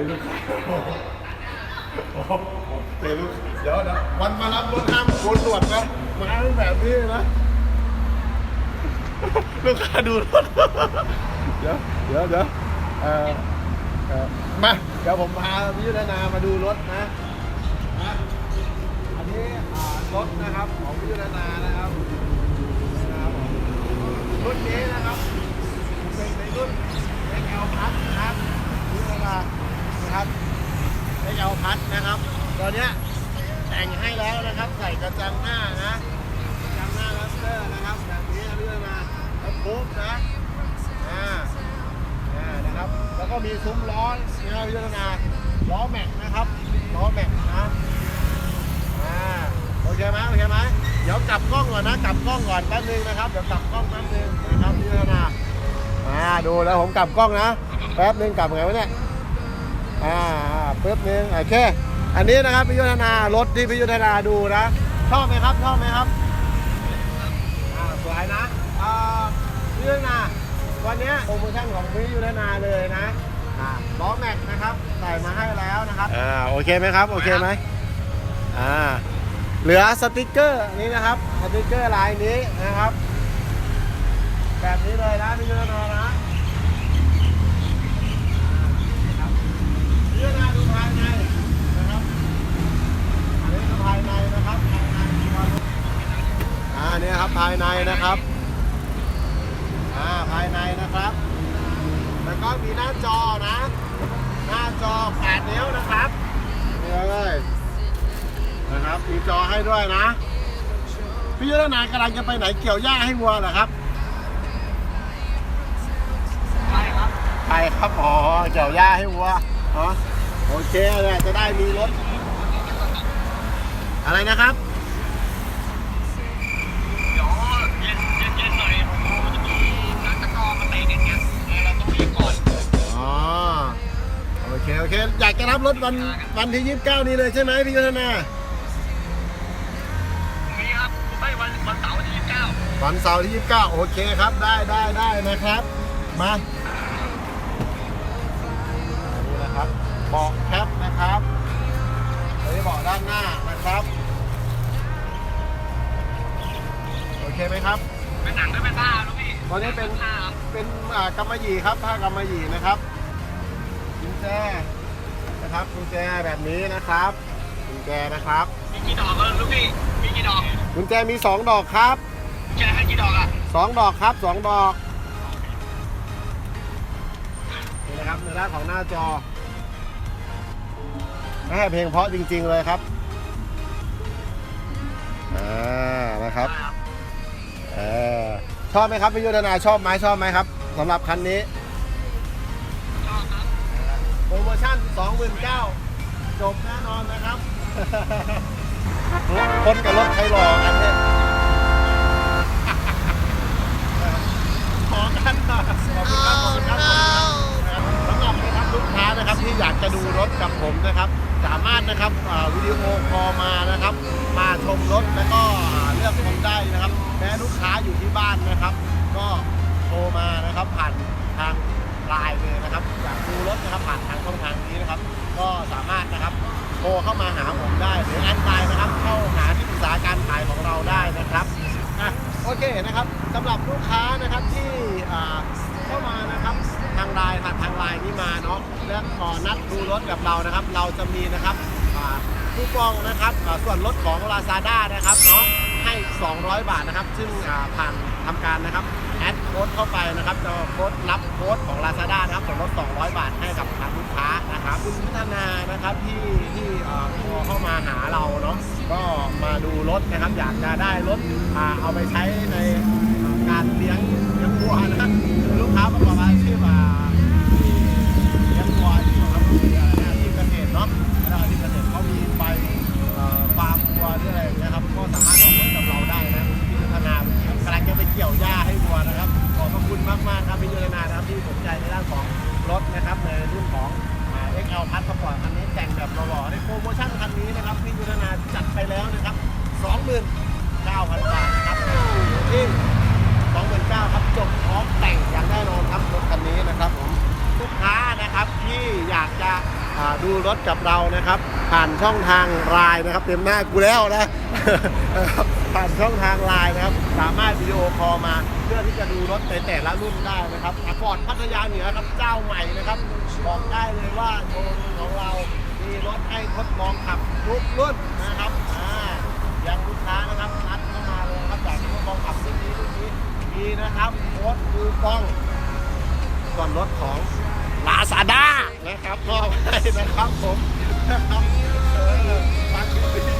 นี้ลูกค้าโอ้โหเตลูกเดี๋ยวนะวันมารับรถห้ามโกนหนวดนะมาแบบนี้นะลูกค้าดูรถเดี๋ยวเดี๋ยวเดี๋ยวเอ่อเอ่อมาเดี๋ยวผมพาพิยุทธนามาดูรถนะนะอันนี้อ่ารถนะครับของพิยุทธนานะครับนะครับรุ่นนี้นะครับเป็นในรุ่น XL พัทนะครับพิยุทธนา ครับ XL พัทนะครับ ตัวเนี้ยแต่งให้แล้วนะครับ ใส่กระจังหน้านะกระจังหน้าลัสเตอร์นะครับแบบนี้นะพิยุทธนาแล้วโค้งนะอ่าอ่านะครับ แล้วก็มีซุ้มล้อนะครับพิจารณาล้อแม็กนะครับล้อแม็กนะอ่าโอเคไหมโอเคไหมเดี๋ยวกลับกล้องก่อนนะกลับกล้องก่อนแป๊บนึงนะครับเดี๋ยวกลับกล้องแป๊บนึงนะครับพิจารณาอ่าดูแล้วผมกลับกล้องนะแป๊บนึงกลับไงวะเนี่ย อ่าปึ๊บนึงโอเค อันนี้นะครับพิจารณารถที่พิจารณาดูนะชอบไหมครับชอบไหมครับอ่าสวยนะอ่าพี่ยุทธนาวันนี้โปรโมชั่นของพี่ยุทธนาเลยนะอ่าล้อแม็กนะครับใส่มาให้แล้วนะครับอ่าโอเคไหมครับโอเคไหมอ่าเหลือสติกเกอร์นี้นะครับสติกเกอร์ลายนี้นะครับ แบบนี้เลยนะพี่ยุทธนานะครับพี่ยุทธนาดูภายในนะครับอันนี้คือภายในนะครับภายในตัวรถ อ่าเนี่ยครับภายในนะครับ อ่า ภายในนะครับ แล้วก็มีหน้าจอนะ หน้าจอ8นิ้วนะครับนี่เลยนะครับ มีจอให้ด้วยนะ พี่ยุทธนากำลังจะไปไหนเกี่ยวหญ้าให้วัวเหรอครับ ไปครับ ไปครับอ๋อเกี่ยวหญ้าให้วัวอ๋อโอเคเลยจะได้มีรถ อะไรนะครับ เค โอเค อยากจะรับรถวันวันที่ 29 นี้เลยใช่ไหมพี่ยุทธนา มีครับไปวันวันเสาร์ที่ยี่สิบเก้าวันเสาร์ที่ 29 โอเคครับ ได้ได้ได้นะครับ มานี่นะครับเบาะแคปนะครับอันนี้เบาะด้านหน้านะครับ โอเคไหมครับ เป็นหนังด้วยเป็นผ้าลูกพี่ตอนนี้เป็น ผ้าครับ เป็นอ่ากำมะหยี่ครับผ้ากำมะหยี่นะครับกุญ แจนะครับกุญแจแบบนี้นะครับกุญแจนะครับ มีกี่ดอกเออลูกพี่ มีกี่ดอกกุญแจมี 2 ดอกครับแกให้กี่ดอกอะ2ดอกครับ 2 ดอกนี่นะครับในด้านของหน้าจอแม่เพลงเพราะจริง ๆเลยครับอ่านะครับได้ครับเออชอบไหมครับพี่ยุทธนาชอบไหมชอบไหมครับสำหรับคันนี้ ชั่น 29,000จบแน่นอนนะครับ คนกับรถใครหล่อกันเนี่ยขอกันค่ะขอบคุณครับขอบคุณครับขอบคุณครับสำหรับนะครับลูกค้านะครับที่อยากจะดูรถกับผมนะครับ สามารถนะครับอ่าวิดีโอคอลมานะครับ มาชมรถแล้วก็อ่าเลือกชมได้นะครับแม้ลูกค้าอยู่ที่บ้านนะครับ ก็โทรมานะครับผ่านทาง ไลน์เลยนะครับอยากดูรถนะครับผ่านทางช่องทางนี้นะครับ ก็สามารถนะครับโทรเข้ามาหาผมได้หรือแอดไลน์นะครับ เข้าหาที่ปรึกษาการขายของเราได้นะครับอะโอเคนะครับสำหรับลูกค้านะครับที่เข้ามานะครับทางไลน์ผ่านทางไลน์นี้มาเนาะและขอนัดดูรถกับเรานะครับ เราจะมีนะครับคูปองนะครับส่วนลดของ Lazada นะครับเนาะให้ 200 บาทนะครับ ซึ่งผ่านทำการนะครับ แอดโค้ดเข้าไปนะครับจะโค้ดรับโค้ดของ Lazada นะครับส่วนลด 200 บาทให้กับทางลูกค้านะครับคุณพัฒนานะครับที่ที่เอ่อโทรเข้ามาหาเราเนาะก็มาดูรถนะครับอยากจะได้รถเอาไปใช้ในการเลี้ยงเลี้ยงวัวนะลูกค้าประกอบอาชีพ นานะครับที่สนใจในด้านของรถนะครับในรุ่นของเอ็กเอลพัสปอร์ตคันนี้แต่งแบบหล่อๆในโปรโมชั่นคันนี้นะครับพี่ยุทธนาจัดไปแล้วนะครับ 29,000 บาทนะครับที่29,000ครับจบพร้อมแต่งอย่างแน่นอนครับรถคันนี้นะครับผมลูกค้านะครับที่อยากจะดูรถกับเรานะครับ ผ่านช่องทางไลน์นะครับ เต็มหน้ากูแล้วนะ ผ่านช่องทางไลน์นะครับ สามารถวิดีโอคอลมาเพื่อที่จะดูรถในแต่ละรุ่นได้นะครับฟอร์ดพัทยาเหนือครับเจ้าใหม่นะครับบอกได้เลยว่าโชว์รูมของเรา มีรถให้ทดลองขับทุกรุ่นนะครับอ่าย่างลูกค้านะครับนัดเข้ามาเลยครับอยากทดลองขับรุ่นนี้รุ่นนี้มีนะครับโค้ดคูปองส่วนรถของลาซาด้านะครับมอบให้นะครับผมนะครับเออ